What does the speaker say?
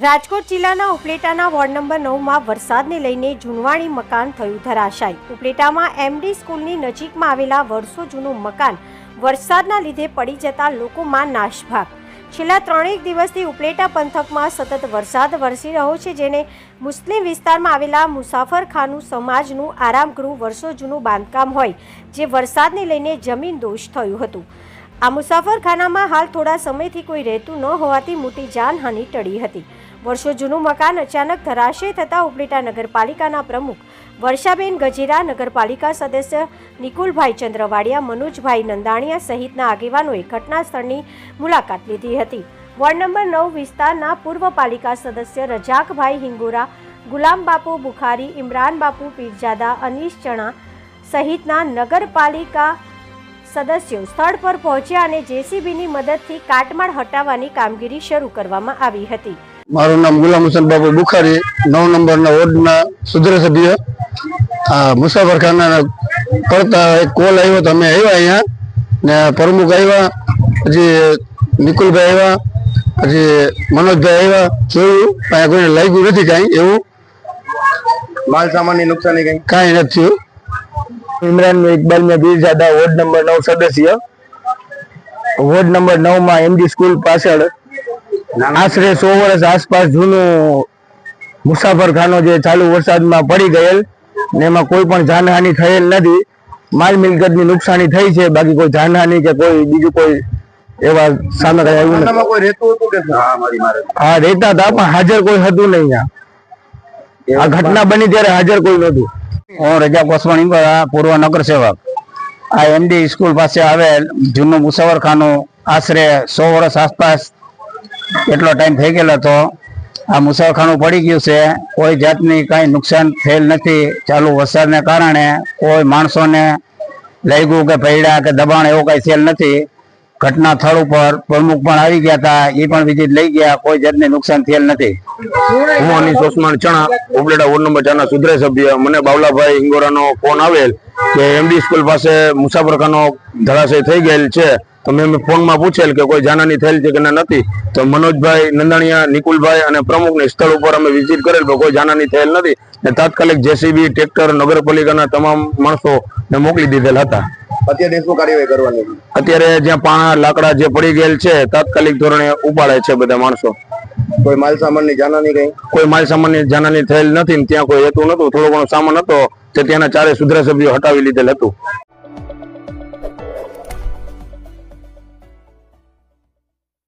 રાજકોટ જિલ્લાના ઉપલેટાના ward number નવમાં વરસાદને લઈને જૂનવાણી મકાન થયું ધરાશાયી. ઉપલેટામાં એમડી સ્કૂલની નજીકમાં આવેલા વર્ષો જૂનું મકાન વરસાદના લીધે પડી જતા લોકોમાં નાશભાગ. છેલ્લા ત્રણેક દિવસથી ઉપલેટા પંથકમાં સતત વરસાદ વરસી રહ્યો છે, જેને મુસ્લિમ વિસ્તારમાં આવેલા મુસાફરખાનું સમાજનું આરામગૃહ વર્ષો જૂનું બાંધકામ હોય, જે વરસાદને લઈને જમીન દોષ થયું હતું. આ મુસાફરખાનામાં હાલ થોડા સમયથી કોઈ રહેતું ન હોવાથી મોટી જાનહાનિ ટળી હતી. વર્ષો જૂનું મકાન અચાનક ધરાશય થતાં ઉપલેટા નગરપાલિકાના પ્રમુખ વર્ષાબેન ગજેરા, નગરપાલિકા સદસ્ય નિકુલભાઈ ચંદ્રવાડિયા, મનોજભાઈ નંદાણીયા સહિતના આગેવાનોએ ઘટના સ્થળની મુલાકાત લીધી હતી. વોર્ડ નંબર નવ વિસ્તારના પૂર્વ પાલિકા સદસ્ય રજાકભાઈ હિંગોરા ગુલામબાપુ બુખારી, ઇમરાન બાપુ પીરજાદા, અનીશ ચણા સહિતના નગરપાલિકા સદસ્યો સ્થળ પર પહોંચ્યા અને જેસીબીની મદદથી કાટમાળ હટાવવાની કામગીરી શરૂ કરવામાં આવી હતી. મારું નામ ગુલામ હુસેન બાબુ બુખારી નવ નંબરના વોર્ડના સુધરે સભ્ય આ મુસાફરખાના કરતા એક કોલ આવ્યો તો અમે આવ્યા અહીંયા. ને પ્રમુખ આવ્યા પછી નિકુલભાઈ આવ્યા પછી મનોજભાઈ આવ્યા જોયું. અહીંયા કોઈને લાગ્યું નથી કાંઈ એવું? માલ સામાનની નુકસાની કંઈ? કાંઈ નથી થયું. ઇમરાન ઇકબાલ મેં પીરજાદા વોર્ડ નંબર નવ સદસ્ય. વોર્ડ નંબર નવમાં એમડી સ્કૂલ પાછળ આશરે સો વર્ષ આસપાસ જૂનું મુસાફરખાનો જે ચાલુ વરસાદમાં પડી ગયેલ ને એમાં કોઈ પણ જાનહાનિ થયેલ નથી. માલ મિલકતની નુકસાની થઈ છે. બાકી કોઈ જાનહાનિ કે કોઈ બીજું કોઈ એવા સામે કઈ આવ્યું નથી. હા રહેતા હતા પણ હાજર કોઈ હતું નહીં આ ઘટના બની ત્યારે હાજર કોઈ નહોતું. હું રજા કોસવાણી પૂર્વ નગર સેવક આ એમડી સ્કૂલ પાસે આવેલ જૂનું મુસાફરખાનું આશરે સો વર્ષ આસપાસ એટલો ટાઈમ થઈ ગયેલો હતો. આ મુસાફરખાનું પડી ગયું છે. કોઈ જાતની કાંઈ નુકસાન થયેલ નથી. ચાલુ વરસાદને કારણે કોઈ માણસોને લઈ ગયું કે પૈડા કે દબાણ એવું કાંઈ થયેલ નથી. ઘટના સ્થળ ઉપર પ્રમુખ પણ આવી ગયા હતા. એ પણ વિઝિટ લઈ ગયા. કોઈ જાતને નુકસાન થયેલ નથી. હું અનિશ ઓસમાન ચણા, ઉપલેટા વોર્ડ નંબર ચારના સુધરે સભ્ય મને બાવલાભાઈ હિંગોરાનો ફોન આવેલ કે એમડી સ્કૂલ પાસે મુસાફરખાનો ધરાશય થઈ ગયેલ છે. તો મેં ફોનમાં પૂછેલ કે કોઈ જાનહાની થયેલ છે કે ના નથી. તો મનોજભાઈ નંદાણીયા, નિકુલભાઈ અને પ્રમુખને સ્થળ ઉપર અમે વિઝિટ કરેલ કોઈ જાનહાની થયેલ નથી. ને તાત્કાલિક જેસીબી, ટ્રેક્ટર, નગરપાલિકાના તમામ માણસો મોકલી દીધેલ હતા. અત્યારે શું કાર્યવાહી કરવાની અત્યારે જ્યાં પાણા લાકડા જે પડી ગયેલ છે તાત્કાલિક ધોરણે ઉપાડે છે બધા માણસો. કોઈ માલ સામાનની જાનહાની કઈ કોઈ માલ સામાનની જાનહાની થયેલ નથી ને ત્યાં કોઈ હેતુ નતું થોડો ઘણો સામાન હતો તે ત્યાંના ચારે સુધરા સભ્યો હટાવી લીધેલ હતું.